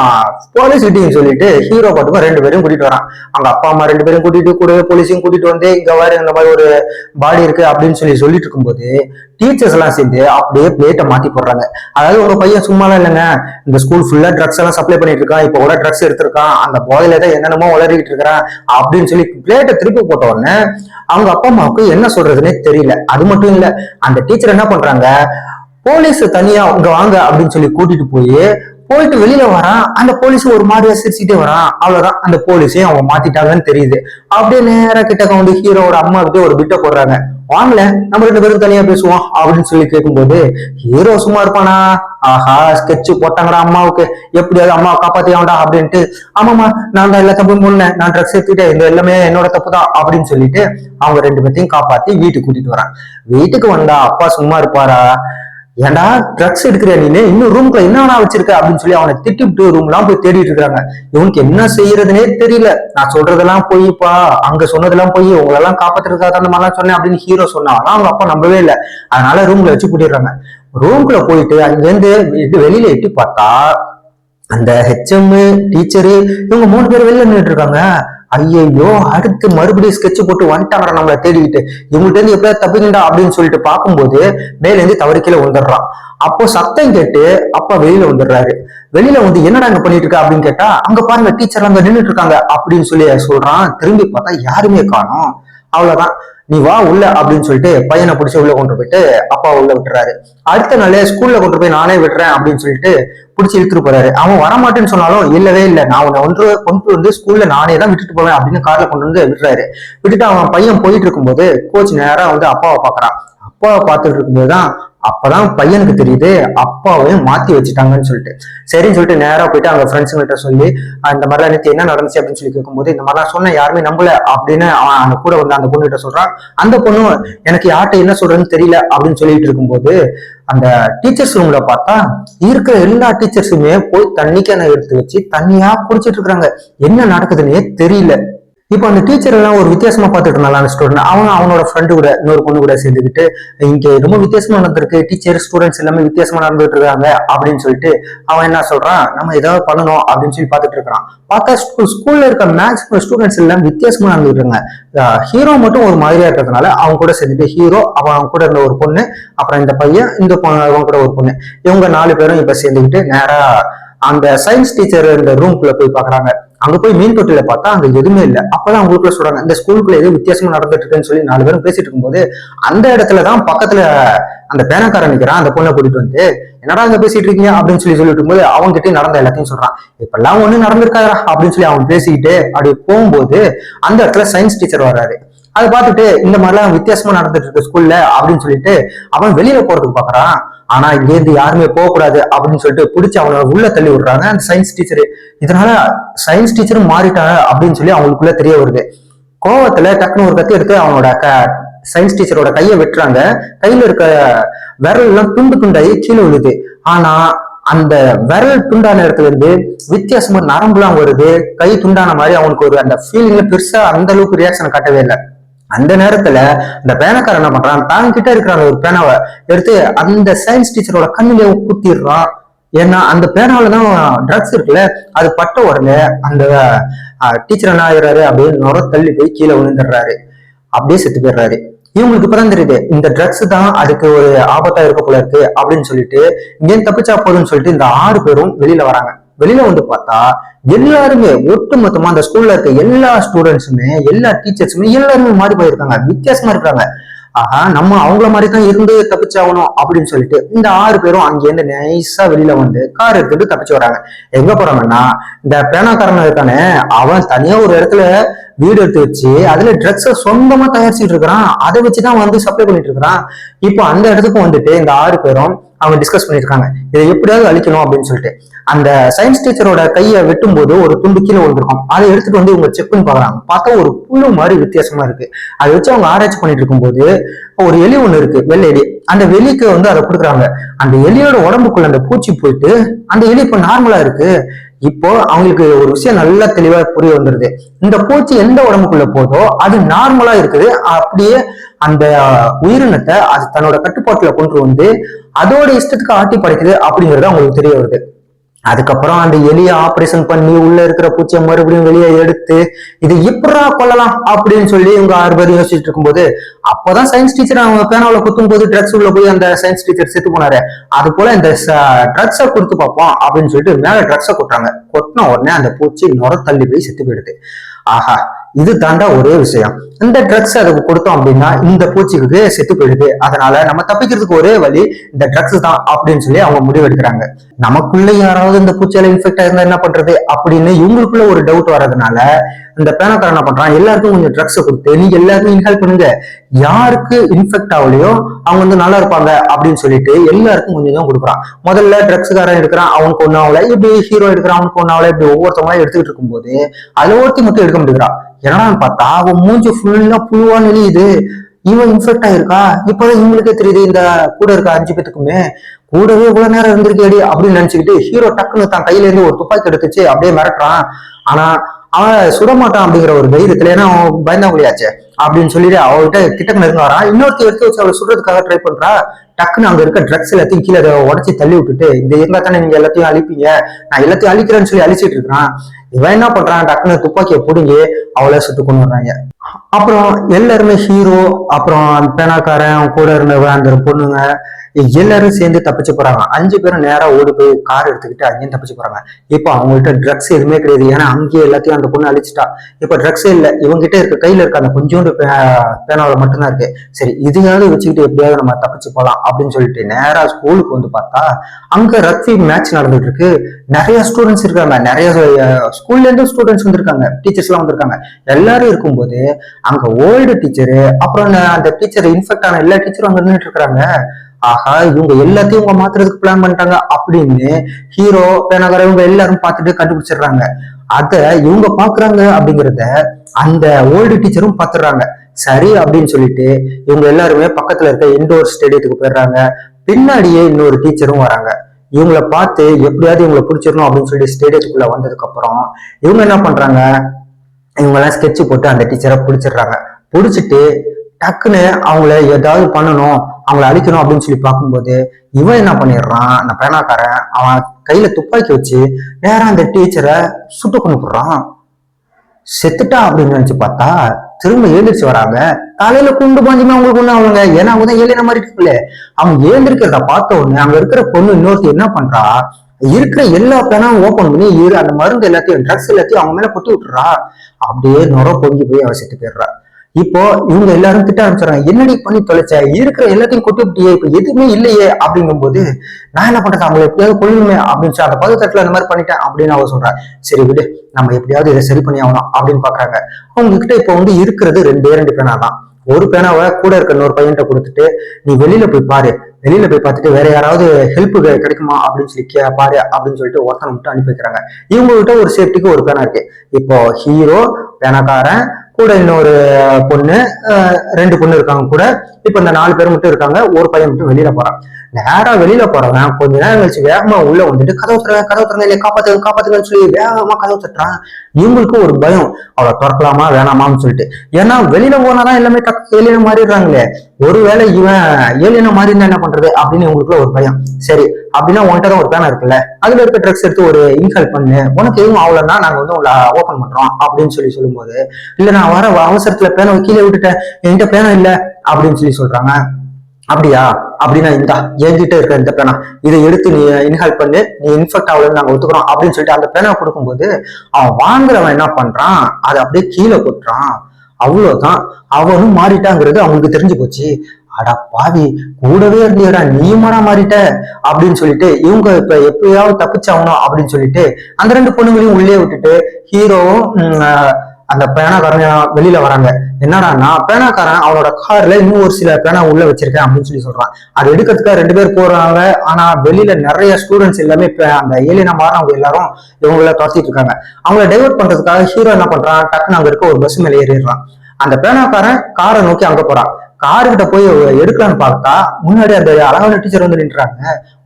போலீஸ் கிட்டையும் சொல்லிட்டு ஹீரோ பாட்டுக்கும் ரெண்டு பேரும் கூட்டிட்டு வரான். அவங்க அப்பா அம்மா ரெண்டு பேரும் கூட்டிட்டு கூட போலீஸையும் கூட்டிட்டு வந்து இங்க வர இந்த மாதிரி ஒரு பாடி இருக்கு அப்படின்னு சொல்லி சொல்லிட்டு இருக்கும்போது டீச்சர்ஸ் எல்லாம் சேர்ந்து அப்படியே பிளேட்டை மாத்தி போடுறாங்க. அதாவது உங்க பையன் சும்மாலாம் இல்லைங்க. இந்த ஸ்கூல் ஃபுல்லா ட்ரக்ஸ் எல்லாம் சப்ளை பண்ணிட்டு இருக்கான். இப்போ கூட ட்ரக்ஸ் எடுத்திருக்கான். அந்த போதையில தான் என்னென்னமோ வளரிக்கிட்டு இருக்கிறான் அப்படின்னு சொல்லி பிளேட்டை திருப்பி போட்ட உடனே அவங்க அப்பா அம்மாவுக்கு என்ன சொல்றதுன்னே தெரியல. அது மட்டும் இல்ல. அந்த டீச்சர் என்ன பண்றாங்க? போலீஸ் தனியா இங்க வாங்க அப்படின்னு சொல்லி கூட்டிட்டு போய் போயிட்டு வெளியில வரான். அந்த போலீஸ் ஒரு மாதிரியா சிரிச்சுட்டே வரான். அவ்வளவுதான். அந்த போலீஸையும் அவங்க மாத்திட்டாங்கன்னு தெரியுது. அப்படியே நேரா கிட்ட வந்து ஹீரோவோட அம்மா கிட்ட ஒரு பிட்ட போடுறாங்க. வாங்கல. நம்ம ரெண்டு பேரும் தனியா பேசுவோம் அப்படின்னு சொல்லி கேட்கும்போது ஹீரோ சும்மா இருப்பானா? ஆஹா ஸ்கெட்ச் போட்டாங்கடா அம்மாவுக்கு. எப்படியாவது அம்மாவை காப்பாத்தியாண்டா அப்படின்ட்டு ஆமாமா நான் தான் எல்லா தப்பும் முன்னேன். நான் ட்ரக்ஸ் எடுத்துக்கிட்டேன். இந்த எல்லாமே என்னோட தப்பு தான் அப்படின்னு சொல்லிட்டு அவங்க ரெண்டு பேர்த்தையும் காப்பாத்தி வீட்டுக்கு கூட்டிட்டு வரான். வீட்டுக்கு வந்தா அப்பா சும்மா இருப்பாரா? ஏன்டா ட்ரக்ஸ் எடுக்கிறியா நீ இன்னும் ரூம்குள்ள என்ன வச்சிருக்க? அப்படின்னு சொல்லி அவனை திட்டிவிட்டு ரூம் எல்லாம் போய் தேடிட்டு இருக்காங்க. இவனுக்கு என்ன செய்யறதுனே தெரியல. நான் சொல்றதெல்லாம் பொய்ப்பா? அங்க சொன்னதெல்லாம் போய். உங்களெல்லாம் காப்பாத்துறதுக்காக அந்த மாதிரிலாம் சொன்னேன் அப்படின்னு ஹீரோ சொன்னாலும் அவங்க அப்பா நம்பவே இல்லை. அதனால ரூம்ல வச்சு கூட்டிடுறாங்க. ரூம்குள்ள போயிட்டு அங்கேருந்து இருந்து வெளியில எட்டி பார்த்தா அந்த ஹெச்எம் டீச்சரு இவங்க மூணு பேர் வெளியில நின்றுட்டு இருக்காங்க. ஐயையோ அடுத்து மறுபடியும் ஸ்கெட்ச் போட்டு வந்துட்டாங்கடா நம்மளை தேடிக்கிட்டு. இவங்கள்ட்ட இருந்து எப்படியா தப்பிக்கண்டா அப்படின்னு சொல்லிட்டு பார்க்கும்போது மேல இருந்து தவறு கீழே வந்துடுறான். அப்போ சத்தம் கேட்டு அப்பா வெளியில வந்துடுறாரு. வெளியில வந்து என்னடா அங்க பண்ணிட்டு இருக்க? அப்படின்னு கேட்டா அங்க பாருங்க டீச்சர் அங்க நின்றுட்டு இருக்காங்க. அப்படின்னு சொல்லி சொல்றான். திரும்பி பார்த்தா யாருமே காணோம். அவ்வளவுதான். நீ வா உள்ள அப்படின்னு சொல்லிட்டு பையனை பிடிச்சி உள்ள கொண்டு போயிட்டு அப்பா உள்ள விட்டுறாரு. அடுத்த நாள் ஸ்கூல்ல கொண்டு போய் நானே விட்டுறேன் அப்படின்னு சொல்லிட்டு பிடிச்சி இழுத்துட்டு போறாரு. அவன் வரமாட்டேன்னு சொன்னாலும் இல்லவே இல்லை. நான் உன்னை ஒன்று கொண்டு வந்து ஸ்கூல்ல நானே தான் விட்டுட்டு போவேன் அப்படின்னு கார்ல கொண்டு வந்து விட்டுறாரு. விட்டுட்டு அவன் பையன் போயிட்டு இருக்கும்போது கோச் நேரா வந்து அப்பாவை பாக்குறான் அப்பாவை பார்த்துட்டு இருக்கும்போது தான் அப்பதான் பையனுக்கு தெரியுது அப்பாவையும் மாத்தி வச்சுட்டாங்கன்னு சொல்லிட்டு. சரின்னு சொல்லிட்டு நேரா போயிட்டு அவங்க ஃப்ரெண்ட்ஸுங்கள்ட்ட சொல்லி அந்த இந்த மாதிரிலாம் நேற்று என்ன நடந்துச்சு? அப்படின்னு சொல்லி கேட்கும்போது இந்த மாதிரிலாம் சொன்ன யாருமே நம்பல அப்படின்னு அவன் அந்த கூட வந்து அந்த பொண்ணுகிட்ட சொல்றான். அந்த பொண்ணு எனக்கு யார்கிட்ட என்ன சொல்றதுன்னு தெரியல அப்படின்னு சொல்லிட்டு இருக்கும்போது அந்த டீச்சர்ஸ் ரூம்ல பார்த்தா இருக்கிற எல்லா டீச்சர்ஸுமே போய் தண்ணிக்கான எடுத்து வச்சு தண்ணியா குடிச்சிட்டு இருக்காங்க என்ன நடக்குதுன்னே தெரியல. இப்போ அந்த டீச்சர் எல்லாம் ஒரு வித்தியாசமா பார்த்துட்டு இருந்தாலும் அந்த ஸ்டூடெண்ட் அவன் அவனோட ஃப்ரெண்டு கூட இன்னொரு பொண்ணு கூட சேர்ந்துக்கிட்டு இங்க ரொம்ப வித்தியாசமா நடந்திருக்கு டீச்சர் ஸ்டூடெண்ட்ஸ் எல்லாமே வித்தியாசமா நடந்துட்டு இருக்காங்க அப்படின்னு சொல்லிட்டு அவன் என்ன சொல்றான் நம்ம ஏதாவது பண்ணணும் அப்படின்னு சொல்லி பார்த்துட்டு இருக்கான் பார்த்தா ஸ்கூல்ல இருக்க மேக்ஸிமம் ஸ்டூடெண்ட்ஸ் எல்லாம் வித்தியாசமா நடந்துட்டு இருக்காங்க. ஹீரோ மட்டும் ஒரு மாதிரியா இருக்கிறதுனால அவன் கூட சேர்ந்துட்டு ஹீரோ அவன் அவங்க கூட இருந்த ஒரு பொண்ணு அப்புறம் இந்த பையன் இந்த பொண்ணு அவன் கூட ஒரு பொண்ணு. இவங்க நாலு பேரும் இப்ப சேர்ந்துக்கிட்டு நேரா அந்த சயின்ஸ் டீச்சர் இந்த ரூம்குள்ள போய் பாக்குறாங்க அங்க போய் மீன் தொட்டில பார்த்தா அங்க எதுவுமே இல்லை. அப்பதான் அவங்களுக்குள்ள சொல்றாங்க இந்த ஸ்கூலுக்குள்ள ஏதோ வித்தியாசமா நடந்துட்டு இருக்குன்னு சொல்லி நாலு பேரும் பேசிட்டு இருக்கும்போது அந்த இடத்துலதான் பக்கத்துல அந்த பேனக்காரன் நிக்கிறான் அந்த பொண்ணை கூட்டிட்டு வந்து என்னடா அங்க பேசிட்டு இருக்கீங்க? அப்படின்னு சொல்லி சொல்லிட்டு இருக்கும்போது அவங்க கிட்டே நடந்த எல்லாத்தையும் சொல்றான். இப்பெல்லாம் ஒண்ணு நடந்திருக்காரா அப்படின்னு சொல்லி அவன் பேசிக்கிட்டு அப்படி போகும்போது அந்த இடத்துல சயின்ஸ் டீச்சர் வர்றாரு. அதை பார்த்துட்டு இந்த மாதிரிலாம் வித்தியாசமா நடந்துட்டு இருக்கு ஸ்கூல்ல அப்படின்னு சொல்லிட்டு அவன் வெளியில போறதுக்கு பாக்குறான் ஆனா இங்கே இருந்து யாருமே போக கூடாது அப்படின்னு சொல்லிட்டு பிடிச்சி அவனை உள்ள தள்ளி விடுறாங்க. அந்த சயின்ஸ் டீச்சர் இதனால சயின்ஸ் டீச்சரும் மாறிட்டாங்க அப்படின்னு சொல்லி அவங்களுக்குள்ள தெரிய வருது. கோவத்துல டக்குனு ஒரு கத்தி எடுத்து அவனோட க சயின்ஸ் டீச்சரோட கையை வெட்டுறாங்க. கையில இருக்க விரல் எல்லாம் துண்டு துண்டாகி கீழே விழுது. ஆனா அந்த விரல் துண்டான இடத்துல இருந்து வித்தியாசமா நரம்புலாம் வருது. கை துண்டான மாதிரி அவனுக்கு ஒரு அந்த ஃபீலிங்ல பெருசா அந்த அளவுக்கு ரியாக்ஷன் காட்டவே இல்லை. அந்த நேரத்துல அந்த பேனக்காரன் என்ன பண்றான்? தான் கிட்ட இருக்கிற ஒரு பேனாவை எடுத்து அந்த சயின்ஸ் டீச்சரோட கண்ணிலே குத்திடுறான். ஏன்னா அந்த பேனால தான் ட்ரக்ஸ் இருக்குல்ல? அது பட்ட உடனே அந்த டீச்சர் என்ன ஆகிறாரு? அப்படியே நுர தள்ளி போய் கீழே விழுந்துடுறாரு. அப்படியே செத்து போயிடுறாரு. இவங்களுக்கு இப்பதான் தெரியுது இந்த ட்ரக்ஸ் தான் அதுக்கு ஒரு ஆபத்தா இருக்க போல இருக்கு அப்படின்னு சொல்லிட்டு இங்கேயும் தப்பிச்சா போதும்னு சொல்லிட்டு இந்த ஆறு பேரும் வெளியில வராங்க. வெளியில வந்து பார்த்தா எல்லாருமே ஒட்டுமொத்தமா அந்த ஸ்கூல்ல இருக்க எல்லா ஸ்டூடெண்ட்ஸுமே எல்லா டீச்சர்ஸுமே எல்லாருமே மாறி போயிருக்காங்க. வித்தியாசமா இருக்காங்க ஆஹா நம்ம அவங்கள மாதிரி தான் இருந்து தப்பிச்சாகணும் அப்படின்னு சொல்லிட்டு இந்த ஆறு பேரும் அங்கேருந்து நைஸா வெளியில வந்து கார் எடுத்துட்டு தப்பிச்சு வராங்க. எங்க போறாங்கன்னா இந்த பேனாக்காரன் இருக்கானே அவன் தனியா ஒரு இடத்துல வீடு எடுத்து வச்சு அதுல ட்ரக்ஸை சொந்தமா தயாரிச்சுட்டு இருக்கிறான். அதை வச்சுதான் வந்து சப்ளை பண்ணிட்டு இருக்கிறான். இப்போ அந்த இடத்துக்கு வந்துட்டு இந்த ஆறு பேரும் அவங்க டிஸ்கஸ் பண்ணிருக்காங்க இதை எப்படியாவது அழிக்கணும் அப்படின்னு சொல்லிட்டு. அந்த சயின்ஸ் டீச்சரோட கையை வெட்டும் போது ஒரு துண்டு கீழே விழுந்திருக்கும். அதை எடுத்துட்டு வந்து இவங்க செக் பண்ணி பாக்குறாங்க பார்த்தா ஒரு புழு மாதிரி வித்தியாசமா இருக்கு. அதை வச்சு அவங்க ஆராய்ச்சி பண்ணிட்டு இருக்கும்போது ஒரு எலி ஒன்று இருக்கு வெள்ளை எலி. அந்த எலிக்கு வந்து அதை கொடுக்குறாங்க. அந்த எலியோட உடம்புக்குள்ள அந்த பூச்சி போயிட்டு அந்த எலி இப்போ நார்மலா இருக்கு. இப்போ அவங்களுக்கு ஒரு விஷயம் நல்லா தெளிவா புரிய வந்துருது. இந்த பூச்சி எந்த உடம்புக்குள்ள போதோ அது நார்மலா இருக்குது. அப்படியே அந்த உயிரினத்தை அது தன்னோட கட்டுப்பாட்டுல கொண்டு வந்து அதோட இஷ்டத்துக்கு ஆட்டி படைக்குது அப்படிங்கறது அவங்களுக்கு தெரிய வருது. அதுக்கப்புறம் அந்த எலிய ஆபரேஷன் பண்ணி உள்ள இருக்கிற பூச்சியை மறுபடியும் வெளியே எடுத்து இது இப்படா கொல்லலாம் அப்படின்னு சொல்லி இவங்க ஆறு பேரும் யோசிச்சுட்டு இருக்கும்போது அப்பதான் சயின்ஸ் டீச்சர் அவங்க பேனாவில் குத்தும் போது ட்ரக்ஸ் உள்ள போய் அந்த சயின்ஸ் டீச்சர் செத்து போனாரு. அது போல இந்த ட்ரக்ஸை கொடுத்து பார்ப்போம் அப்படின்னு சொல்லிட்டு மேல ட்ரக்ஸை கொட்டுறாங்க. கொட்டின உடனே அந்த பூச்சி நுர தள்ளி போய் செத்து போயிடுது. ஆஹா இது தாண்டா ஒரே விஷயம். இந்த ட்ரக்ஸ் அதுக்கு கொடுத்தோம் அப்படின்னா இந்த பூச்சிக்கு செத்து போயிடுது. அதனால நம்ம தப்பிக்கிறதுக்கு ஒரே வழி இந்த ட்ரக்ஸ் தான் அப்படின்னு சொல்லி அவங்க முடிவெடுக்கிறாங்க நமக்குள்ள யாராவது இந்த பூச்சியால இன்ஃபெக்ட் ஆயிருந்தா என்ன பண்றது அப்படின்னு இவங்களுக்குள்ள ஒரு டவுட் வர்றதுனால இந்த பேனக்காரன் என்ன பண்றான்? எல்லாருக்கும் கொஞ்சம் ட்ரக்ஸ் கொடுத்து நீங்க எல்லாருக்கும் இன்ஹெல்ப் பண்ணுங்க. யாருக்கு இன்ஃபெக்ட் ஆகலையோ அவங்க வந்து நல்லா இருப்பாங்க அப்படின்னு சொல்லிட்டு எல்லாருக்கும் கொஞ்சம் தான் கொடுக்குறான். முதல்ல ட்ரக்ஸ்காரன் எடுக்கிறான் அவனுக்கு ஒன்னும் ஆகல. இப்படி ஹீரோ எடுக்கிறான் அவனுக்கு ஒன்னும் ஆகல. இப்படி ஒவ்வொருத்தவங்களா எடுத்துக்கிட்டு இருக்கும்போது அதுல ஒருத்தி மட்டும் எடுக்க முடியுறான் என்னடான்னு பார்த்தா அவன் மூஞ்சி ஃபுல்லா புழுவா நெளியுது இவன் இன்ஃபெக்ட் ஆயிருக்கா? இப்பதான் இவங்களுக்கே தெரியுது இந்த கூட இருக்க அஞ்சு பேத்துக்குமே. கூடவே இவ்வளவு நேரம் இருந்திருக்கேடி அப்படின்னு நினைச்சுக்கிட்டு ஹீரோ டக்குன்னு தான் கையில இருந்து ஒரு துப்பாக்கி எடுத்துச்சு அப்படியே மிரட்டுறான். ஆனா அவன் சுடமாட்டான் அப்படிங்கிற ஒரு தைரியத்துல ஏன்னா அவன் பயந்தாங்குழியாச்சே அப்படின்னு சொல்லிட்டு அவர்கிட்ட கிட்ட நெருங்க வரான். இன்னொருத்தி எடுத்து வச்சு அவளை சுடுறதுக்காக ட்ரை பண்றா. டக்குன்னு அங்க இருக்க ட்ரக்ஸ் எல்லாத்தையும் கீழே உடச்சி தள்ளி விட்டுட்டு இந்த இருந்தா தானே நீங்க எல்லாத்தையும் அழிப்பீங்க? நான் எல்லாத்தையும் அழிக்கிறேன்னு சொல்லி அழிச்சிட்டு இருக்கிறான். இவன் என்ன பண்றான்? டக்குன்னு துப்பாக்கியை பிடுங்கி அவளை சுட்டு கொண்டு அப்புறம் எல்லாருமே ஹீரோ அப்புறம் பேனாக்காரன் கூட இருந்தவன் அந்த பொண்ணுங்க எல்லாரும் சேர்ந்து தப்பிச்சு போறாங்க. அஞ்சு பேரும் நேரா ஓடி போய் கார் எடுத்துக்கிட்டு அங்கேயும் தப்பிச்சு போறாங்க. இப்போ அவங்கள்ட்ட ட்ரக்ஸ் எதுவுமே கிடையாது. ஏன்னா அங்கேயே எல்லாத்தையும் அந்த பொண்ணு அழிச்சிட்டா. இப்போ ட்ரக்ஸே இல்லை. இவங்ககிட்ட இருக்க கையில இருக்க அந்த கொஞ்சோண்டு பே- பேனாவில் மட்டும்தான் இருக்கு. சரி இதுக்காவது வச்சுக்கிட்டு எப்படியாவது நம்ம தப்பிச்சு போலாம் அப்படின்னு சொல்லிட்டு நேரா ஸ்கூலுக்கு வந்து பார்த்தா அங்க ரக்ஃபி மேட்ச் நடந்துட்டு இருக்கு. நிறைய ஸ்டூடெண்ட்ஸ் இருக்காங்க. நிறைய ஸ்கூல்ல இருந்து ஸ்டூடெண்ட்ஸ் வந்திருக்காங்க. டீச்சர்ஸ் எல்லாம் வந்திருக்காங்க. எல்லாரும் இருக்கும்போது அங்க ஓல்டு டீச்சரு அப்புறம் அந்த- டீச்சர் இன்ஃபெக்ட் ஆன எல்லா டீச்சரும் அங்க நின்றுட்டு இருக்காங்க ஆஹா இவங்க எல்லாத்தையும் இவங்க மாத்துறதுக்கு பிளான் பண்ணிட்டாங்க அப்படின்னு ஹீரோ பேனகர இவங்க எல்லாரும் பார்த்துட்டு கண்டுபிடிச்சிடுறாங்க. அத இவங்க பாக்குறாங்க அப்படிங்கறத அந்த ஓல்டு டீச்சரும் பாத்துடுறாங்க சரி அப்படின்னு சொல்லிட்டு இவங்க எல்லாருமே பக்கத்துல இருக்க இண்டோர் ஸ்டேடியத்துக்கு போயிடுறாங்க. பின்னாடியே இன்னொரு டீச்சரும் வராங்க. இவங்களை பார்த்து எப்படியாவது இவங்களை பிடிச்சிடணும் அப்படின்னு சொல்லி ஸ்டேடியத்துக்குள்ள வந்ததுக்கு அப்புறம் இவங்க என்ன பண்றாங்க? இவங்க எல்லாம் ஸ்கெட்ச் போட்டு அந்த டீச்சரை பிடிச்சிடுறாங்க. பிடிச்சிட்டு டக்குன்னு அவங்கள ஏதாவது பண்ணணும் அவங்கள அழிக்கணும் அப்படின்னு சொல்லி பார்க்கும்போது இவன் என்ன பண்ணிடுறான்? அந்த பேனாக்காரன் அவன் கையில துப்பாக்கி வச்சு நேரா அந்த டீச்சரை சுட்டு கொண்டு போடுறான் செத்துட்டா அப்படின்னு நினைச்சு பார்த்தா திரும்ப எழுந்திரிச்சு வராங்க. காலையில குண்டு பாஞ்சுமே அவங்களுக்கு ஒண்ணு அவங்க ஏன்னா அவங்க தான் ஏழின மாதிரி இருக்குல்ல. அவங்க எழுந்திருக்கிறத பார்த்த உடனே அங்க இருக்கிற பொண்ணு இன்னொருத்தர் என்ன பண்றா? இருக்கிற எல்லா பேனாவும் ஓபன் பண்ணி இரு அந்த மருந்து எல்லாத்தையும் ட்ரக்ஸ் எல்லாத்தையும் அவங்க மேல கொட்டி விட்டுறா. அப்படியே நுர பொங்கி போய் அவ செத்து போயிடுறா. இப்போ இவங்க எல்லாரும் திட்ட ஆரம்பிச்சிடறாங்க. என்னடி பண்ணி தொலைச்ச? இருக்கிற எல்லாத்தையும் கொட்டி விட்டியே இப்ப எதுவுமே இல்லையே அப்படிங்கும்போது நான் என்ன பண்றது? அவங்களை எப்படியாவது கொள்ளணுமே அப்படின்னு சொல்லி அந்த பதத்தட்டுல அந்த மாதிரி பண்ணிட்டேன் அப்படின்னு அவர் சொல்றாரு. சரி விடு நம்ம எப்படியாவது இதை சரி பண்ணி ஆகணும் அப்படின்னு பாக்குறாங்க. அவங்க கிட்ட இப்போ வந்து இருக்கிறது ரெண்டே ரெண்டு பேனா தான். ஒரு பேனாவை கூட இருக்க இன்னொரு பையன்கிட்ட கொடுத்துட்டு நீ வெளியில போய் பாரு. வெளியில போய் பார்த்துட்டு வேற யாராவது ஹெல்ப் கிடைக்குமா அப்படின்னு சொல்லி கே பாரு அப்படின்னு சொல்லிட்டு ஒருத்தனை மட்டும் அனுப்பி வைக்கிறாங்க. இவங்க கிட்ட ஒரு சேஃப்டிக்கு ஒரு பேனா இருக்கு. இப்போ ஹீரோ பேனாக்காரன் கூட இன்னொரு பொண்ணு ரெண்டு பொண்ணு இருக்காங்க கூட. இப்ப இந்த நாலு பேர் மட்டும் இருக்காங்க. ஒரு பையன் மட்டும் வெளியில போறான். நேரா வெளியில போறவன் கொஞ்ச நேரம் கழிச்சு வேகமா உள்ள வந்துட்டு கதவு திறங்க கதவு திறங்க இல்லையா காப்பாத்துங்க காப்பாத்துங்கன்னு சொல்லி வேகமா கதவு தட்டுறான். இவங்களுக்கு ஒரு பயம். அவளை திறக்கலாமா வேணாமான்னு சொல்லிட்டு. ஏன்னா வெளியில போனாதான் எல்லாமே டக்கு ஏலியன மாறிடுறாங்களே. ஒருவேளை இவன் ஏலியனை மாறி இருந்தா என்ன பண்றது அப்படின்னு இவங்களுக்குள்ள ஒரு பயம். சரி அப்படின்னா உன்கிட்ட தான் ஒரு பேனா இருக்குல்ல. அதுல இருக்க ட்ரக்ஸ் எடுத்து ஒரு இன்ஹால் பண்ணு. உனக்கு எதுவும் ஆகலன்னா நாங்க வந்து உங்களை ஓபன் பண்றோம் அப்படின்னு சொல்லி சொல்லும்போது இல்ல நான் வர அவசரத்துல பேனை கீழே விட்டுட்டேன். என்கிட்ட பேனா இல்ல. அப்படின்னு சொல்லி சொல்றாங்க. அப்படியா? அப்படின்னா இந்தா என்கிட்ட இருக்க இந்த பேனா. இதை எடுத்து நீ இன்ஹால் பண்ணு நீ இன்ஃபெக்ட் ஆகலன்னு நாங்க ஒத்துக்கிறோம் அப்படின்னு சொல்லிட்டு அந்த பேனா கொடுக்கும்போது அவன் வாங்குறவன் என்ன பண்றான்? அதை அப்படியே கீழே கொட்டுறான். அவ்வளவுதான். அவனும் மாறிட்டாங்கிறது அவங்களுக்கு தெரிஞ்சு போச்சு. அடா பாவி கூடவே இருந்தியடா நீயுமாடா மாறிட்ட? அப்படின்னு சொல்லிட்டு இவங்க இப்ப எப்படியாவது தப்பிச்சாகணும் அப்படின்னு சொல்லிட்டு அந்த ரெண்டு பொண்ணுங்களையும் உள்ளே விட்டுட்டு ஹீரோவும் உம், அந்த பேனாக்காரன் வெளியில வராங்க. என்னடான்னா பேனாக்காரன் அவனோட கார்ல இன்னும் ஒரு சில பேனா உள்ள வச்சிருக்கேன் அப்படின்னு சொல்லி சொல்றான். அது எடுக்கிறதுக்காக ரெண்டு பேர் போறாங்க. ஆனா வெளியில நிறைய ஸ்டூடெண்ட்ஸ் எல்லாமே அந்த ஏலியனா மாறினவங்க எல்லாரும் இவங்கள துரத்திட்டு இருக்காங்க. அவங்கள டைவர்ட் பண்றதுக்காக ஹீரோ என்ன பண்றான்? டக்குன்னு அங்க இருக்க ஒரு பஸ் மேல ஏறிடுறான். அந்த பேனாக்காரன் காரை நோக்கி அங்க போறான். கார்கிட்ட போய் எடுக்கலான்னு பார்த்தா முன்னாடி அந்த அழகான டீச்சர் வந்து நின்றாங்க.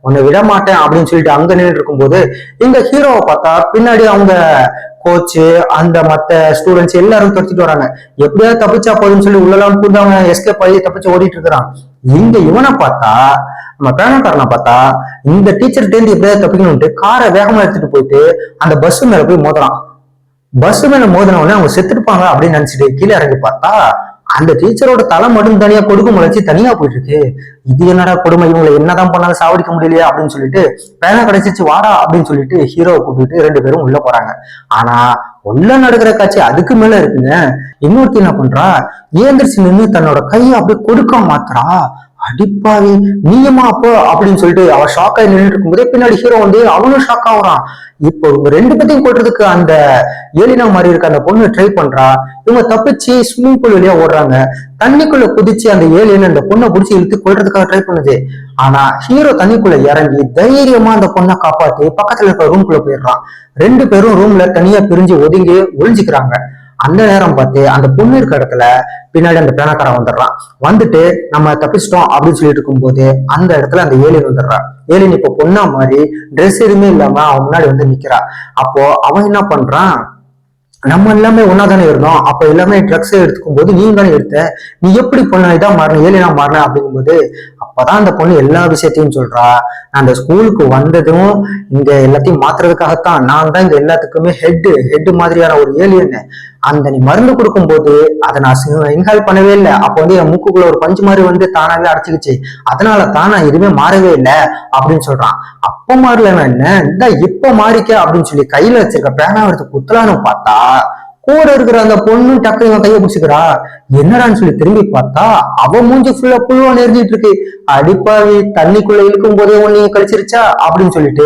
உன்னை விட மாட்டேன் அப்படின்னு சொல்லிட்டு அங்க நின்று இருக்கும்போது இந்த ஹீரோவை பார்த்தா பின்னாடி அவங்க கோச்சு அந்த மத்த ஸ்டூடெண்ட்ஸ் எல்லாரும் துரத்திட்டு வராங்க. எப்படியாவது தப்பிச்சா போதுன்னு சொல்லி உள்ளலாம் கூட அவன் எஸ்கேப் ஆகி தப்பிச்சு ஓடிட்டு இருக்கிறான். இங்க இவனை பார்த்தா நம்ம பேனக்காரனை பார்த்தா இந்த டீச்சர் டேந்து எப்படியாவது தப்பிக்கணும்ட்டு காரை வேகமா எடுத்துட்டு போயிட்டு அந்த பஸ் மேல போய் மோதுறான். பஸ் மேல மோதின உடனே அவங்க செத்துருப்பாங்க அப்படின்னு நினைச்சிட்டு கீழே இறங்கி பார்த்தா அந்த டீச்சரோட தலை மட்டும் தனியா கொடுக்க முளைச்சி தனியா போயிட்டு இருக்கு இது என்னடா கொடுமை? இவங்களை என்னதான் பண்ணாலும் சாவடிக்க முடியலையா அப்படின்னு சொல்லிட்டு பேனா கிடைச்சிச்சு வாடா அப்படின்னு சொல்லிட்டு ஹீரோவை கூப்பிட்டு ரெண்டு பேரும் உள்ள போறாங்க. ஆனா உள்ள நடக்கிற காட்சி அதுக்கு மேல இருக்குங்க. இன்னொருத்தி என்ன பண்றா? ஏந்திரிச்சு நின்று தன்னோட கையை அப்படியே கொடுக்க மாத்துறா. அடிப்பாவி நீயமா அப்போ? அப்படின்னு சொல்லிட்டு அவன் ஷாக் ஆகி நின்றுட்டு இருக்கும்போதே பின்னாடி ஹீரோ வந்து அவனும் ஷாக் ஆகுறான். இப்போ இவங்க ரெண்டு பேத்தையும் கொட்டுறதுக்கு அந்த ஏலினா மாதிரி இருக்க அந்த பொண்ணு ட்ரை பண்றா. இவங்க தப்பிச்சு ஸ்விம்மிங் பூல் வழியா ஓடுறாங்க. தண்ணிக்குள்ள குதிச்சு அந்த ஏலியன் அந்த பொண்ணை பிடிச்சி இழுத்து கொள்றதுக்காக ட்ரை பண்ணுது. ஆனா ஹீரோ தண்ணிக்குள்ள இறங்கி தைரியமா அந்த பொண்ணை காப்பாத்தி பக்கத்துல இருக்க ரூம்குள்ள போயிடுறான். ரெண்டு பேரும் ரூம்ல தனியா பிரிஞ்சு ஒதுங்கி ஒளிஞ்சுக்கிறாங்க. அந்த நேரம் பார்த்து அந்த பொண்ணு இருக்க இடத்துல பின்னாடி அந்த பேனக்காரன் வந்துடுறான். வந்துட்டு நம்ம தப்பிச்சிட்டோம் அப்படின்னு சொல்லிட்டு இருக்கும்போது அந்த இடத்துல அந்த ஏலியன் வந்துடுறான் ஏலியன் இப்போ பொண்ணா மாதிரி ட்ரெஸ் எதுவுமே இல்லாம அவன் முன்னாடி வந்து நிக்கிறா. அப்போ அவன் என்ன பண்றான்? நம்ம எல்லாமே ஒன்னா தானே இருந்தோம். அப்ப எல்லாமே ட்ரக்ஸ் எடுத்துக்கும் போது நீ தானே எடுத்த? நீ எப்படி பொண்ணு இதா மாறின? நான் மாறின அப்படிங்கும்போது அப்பதான் அந்த பொண்ணு எல்லா விஷயத்தையும் சொல்றா. நான் அந்த ஸ்கூலுக்கு வந்ததும் இங்க எல்லாத்தையும் மாத்துறதுக்காகத்தான் நான் தான் இங்க எல்லாத்துக்குமே ஹெட் ஹெட் மாதிரியான ஒரு ஏலியன்னு அந்த நீ மருந்து கொடுக்கும்போது அதை நான் இன்ஹால் பண்ணவே இல்லை. அப்போ வந்து என் மூக்குக்குள்ள ஒரு பஞ்சு மாதிரி வந்து தானாவே அடைச்சிக்கிச்சு. அதனால தான் நான் எதுவுமே மாறவே இல்லை அப்படின்னு சொல்றான். அப்ப மாறல என்ன? இந்த இப்ப மாறிக்க அப்படின்னு சொல்லி கையில வச்சிருக்க பேனா எடுத்து குத்தலான்னு பார்த்தா கூட இருக்கிற அந்த பொண்ணு டக்கு இவன் கையை பிடிச்சிக்கிறா என்னடான்னு சொல்லி திரும்பி பார்த்தா அவ மூஞ்சி ஃபுல்லா புழுவா நெறிஞ்சிட்டு இருக்கு. அடிப்பாவி தண்ணிக்குள்ள இழுக்கும் போதே ஒன்னு கழிச்சிருச்சா அப்படின்னு சொல்லிட்டு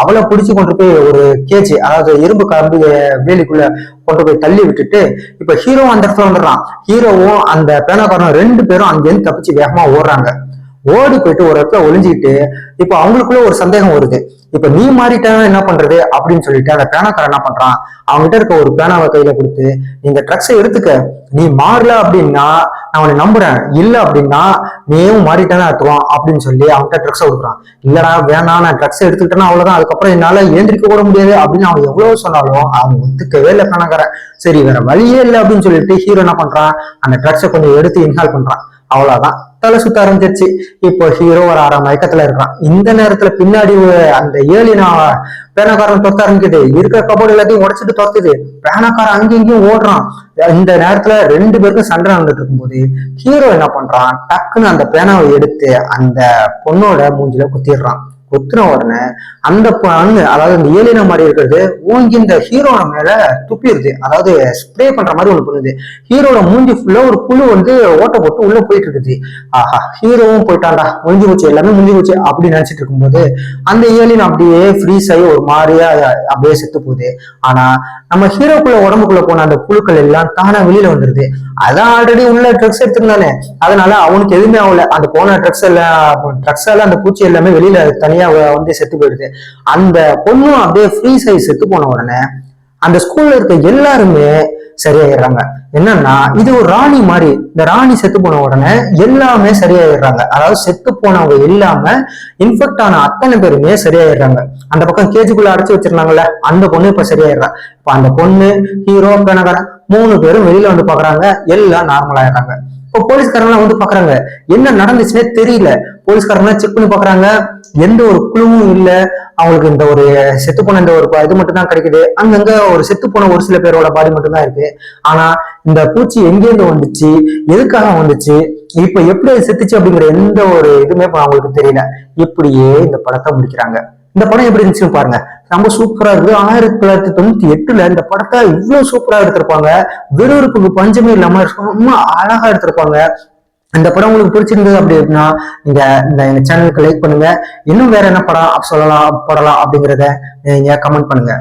அவளை பிடிச்சு கொண்டு போய் ஒரு கேஜி அதாவது இரும்பு கம்பி வேலிக்குள்ள கொண்டு போய் தள்ளி விட்டுட்டு இப்ப ஹீரோ அந்த இடத்துல வந்துடுறான். ஹீரோவும் அந்த பேனாக்காரனும் ரெண்டு பேரும் அங்கேருந்து தப்பிச்சு வேகமா ஓடுறாங்க. ஓடி போயிட்டு ஒரு இடத்துல ஒளிஞ்சுக்கிட்டு இப்போ அவங்களுக்குள்ள ஒரு சந்தேகம் வருது. இப்ப நீ மாறிட்டா என்ன பண்றது? அப்படின்னு சொல்லிட்டு அந்த பேனாக்காரன் என்ன பண்றான்? அவங்ககிட்ட இருக்க ஒரு பேனாவை கையில கொடுத்து நீங்க ட்ரக்ஸை எடுத்துக்க. நீ மாறல அப்படின்னா நான் உன்னை நம்புறேன். இல்ல அப்படின்னா நீயும் மாறிட்டானே அர்த்தம் அப்படின்னு சொல்லி அவன்கிட்ட ட்ரக்ஸை கொடுக்குறான். இல்லடா வேணாம். நான் ட்ரக்ஸை எடுத்துக்கிட்டேன்னா அவ்வளவுதான். அதுக்கப்புறம் என்னால எழுந்திருக்க கூட முடியாது. அப்படின்னு அவன் எவ்வளவு சொன்னாலும் அவன் ஒத்துக்கவே இல்லை பேனாக்காரன். சரி வேற வழியே இல்லை அப்படின்னு சொல்லிட்டு ஹீரோ என்ன பண்றான்? அந்த ட்ரக்ஸை கொஞ்சம் எடுத்து இன்ஹால் பண்றான். அவ்வளவுதான். தலை சுத்த ஆரம்பிச்சிருச்சு. இப்போ ஹீரோ ஒரு ஆறாம் மயக்கத்துல இருக்கான். இந்த நேரத்துல பின்னாடி அந்த ஏலினா பேனக்காரன் தொத்த ஆரம்பிக்குது. இருக்கிற கபோர்டு எல்லாத்தையும் உடைச்சிட்டு தொத்துது. பேனக்காரன் அங்கேயும் இங்கேயும் ஓடுறான். இந்த நேரத்துல ரெண்டு பேருக்கும் சண்டை நடந்துட்டு இருக்கும்போது ஹீரோ என்ன பண்றான்? டக்குன்னு அந்த பேனாவை எடுத்து அந்த பொண்ணோட மூஞ்சில குத்திடுறான். குத்துன உடனே அந்த பங்கு அதாவது இந்த ஏலினா மாதிரி இருக்கிறது ஓங்கி இந்த ஹீரோட மேல துப்பிடுது. அதாவது ஸ்ப்ரே பண்ற மாதிரி ஒண்ணு பண்ணுது. ஹீரோட மூஞ்சி ஃபுல்லா ஒரு புழு வந்து ஓட்ட போட்டு உள்ள போயிட்டு இருக்குது. ஆஹா ஹீரோவும் போயிட்டான்டா. முடிஞ்சு போச்சு. எல்லாமே முடிஞ்சு போச்சு அப்படின்னு நினைச்சிட்டு இருக்கும்போது அந்த ஏலின் அப்படியே ஃப்ரீஸ் ஆகி ஒரு மாதிரியா அப்படியே செத்து போகுது. ஆனா நம்ம ஹீரோக்குள்ள உடம்புக்குள்ள போன அந்த புழுக்கள் எல்லாம் தானா வெளியில வந்துருது. அதான் ஆல்ரெடி உள்ள ட்ரக்ஸ் எடுத்திருந்தானே. அதனால அவனுக்கு எதுவுமே ஆகல. அந்த போன ட்ரக்ஸ் எல்லாம் ட்ரக்ஸ் எல்லாம் அந்த பூச்சி எல்லாமே வெளியில தனியா வந்து செத்து போயிடுது. அந்த பொண்ணும் அப்படியே ஃப்ரீ சைஸ் செத்து போன உடனே அந்த ஸ்கூல்ல இருக்க எல்லாருமே சரியாயிடுறாங்க. என்னன்னா இது ஒரு ராணி மாதிரி இந்த ராணி செத்து போன உடனே எல்லாமே சரியாயிடுறாங்க. அதாவது செத்து போனவங்க இல்லாம இன்ஃபெக்ட் ஆன அத்தனை பேருமே சரியாயிடுறாங்க. அந்த பக்கம் கேஜுக்குள்ள அடைச்சு வச்சிருந்தாங்கல்ல அந்த பொண்ணு இப்ப சரியாயிடுறா. இப்ப அந்த பொண்ணு ஹீரோ கனகரன் மூணு பேரும் வெளியில வந்து பாக்குறாங்க. எல்லாம் நார்மல் ஆயிடுறாங்க இப்போ போலீஸ்காரங்களாம் வந்து பாக்குறாங்க. என்ன நடந்துச்சுன்னே தெரியல. போலீஸ்காரங்க செக் பண்ணி பாக்குறாங்க. எந்த ஒரு குழுவும் இல்ல. அவங்களுக்கு இந்த ஒரு செத்து போன இந்த ஒரு இது மட்டும் தான் கிடைக்குது. அங்கங்க ஒரு செத்து போன ஒரு சில பேரோட பாடி மட்டும் தான் இருக்கு. ஆனா இந்த பூச்சி எங்கேருந்து வந்துச்சு? எதுக்காக வந்துச்சு? இப்ப எப்படி அது செத்துச்சு அப்படிங்கிற எந்த ஒரு இதுவுமே அவங்களுக்கு தெரியல. இப்படியே இந்த படத்தை முடிக்கிறாங்க. இந்த படம் எப்படி இருந்துச்சுன்னு பாருங்க. ரொம்ப சூப்பரா இருக்கு ஆயிரத்தி தொள்ளாயிரத்தி தொண்ணூத்தி எட்டுல இந்த படத்தை இவ்வளவு சூப்பரா எடுத்திருப்பாங்க. விறுவிறுப்புக்கு பஞ்சமே இல்லாம ரொம்ப அழகா எடுத்திருப்பாங்க. இந்த படம் உங்களுக்கு பிடிச்சிருந்தது அப்படின்னா நீங்க இந்த எங்க சேனலுக்கு லைக் பண்ணுங்க. இன்னும் வேற என்ன படம் சொல்லலாம் படலாம் அப்படிங்கிறத நீங்க கமெண்ட் பண்ணுங்க.